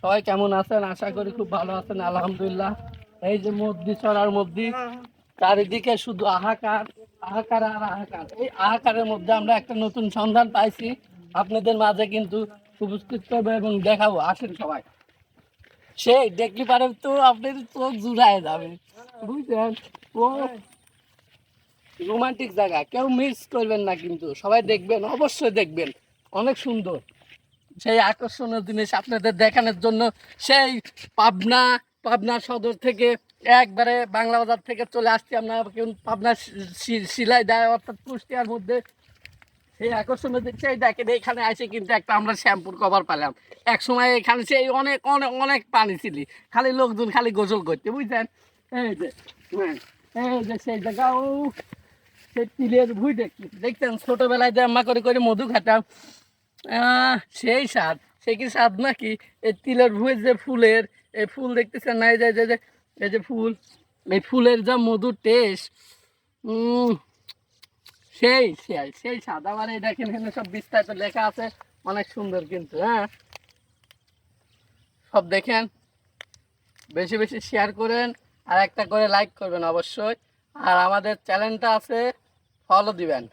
সবাই কেমন আছেন? আশা করি খুব ভালো আছেন, আলহামদুলিল্লাহ। এই যে মদ্দি চড়ার মধ্যে চারিদিকে শুধু হাহাকার হাহাকার আর হাহাকার এই হাহাকারের মধ্যে আমরা একটা নতুন সন্ধান পাইছি। আপনাদের মাঝে কিন্তু উপস্থিত করব এবং দেখাবো। আসেন সবাই। সেই দেখলি পারে তো আপনার চোখ জুড়ায় যাবে। বুঝলেন? ও, রোমান্টিক জায়গা। কেউ মিস করবেন না কিন্তু। সবাই দেখবেন, অবশ্যই দেখবেন। অনেক সুন্দর। সেই আকর্ষণীয় জিনিস আপনাদের দেখানোর জন্য সেই পাবনা পাবনা সদর থেকে একবারে বাংলা বাজার থেকে চলে আসছি কিন্তু পাবনা সিলাই দেয় অর্থাৎ কুষ্টিয়ার মধ্যে। সেই আকর্ষণীয় দিক সেই দেখেন, এখানে আসে কিন্তু একটা আমরা শ্যাম্পুর কভার পেলাম। এক সময় এখানে সেই অনেক অনেক অনেক পানি ছিল। খালি লোকজন খালি গোসল করতে, বুঝছেন? এই যে হ্যাঁ এই যে সেই জায়গা, ও, সেই তিলের ভুই দেখছি দেখতেন ছোটোবেলায় যে আম্মা করে করে মধু খাতাম। সেই স্বাদ। সে কি স্বাদ নাকি? এই তিলের ভুঁয়ের যে ফুলের, এই ফুল দেখতেছেন না? এই যে যে- যে, এই যে ফুল, এই ফুলের যা মধুর টেস্ট সেই সেই সেই স্বাদ। আবার এই দেখেন, এখানে সব বিস্তারিত লেখা আছে। অনেক সুন্দর কিন্তু হ্যাঁ? সব দেখেন, বেশি বেশি শেয়ার করেন আর একটা করে লাইক করবেন অবশ্যই। আর আমাদের চ্যানেলটা আছে ফলো দিবেন।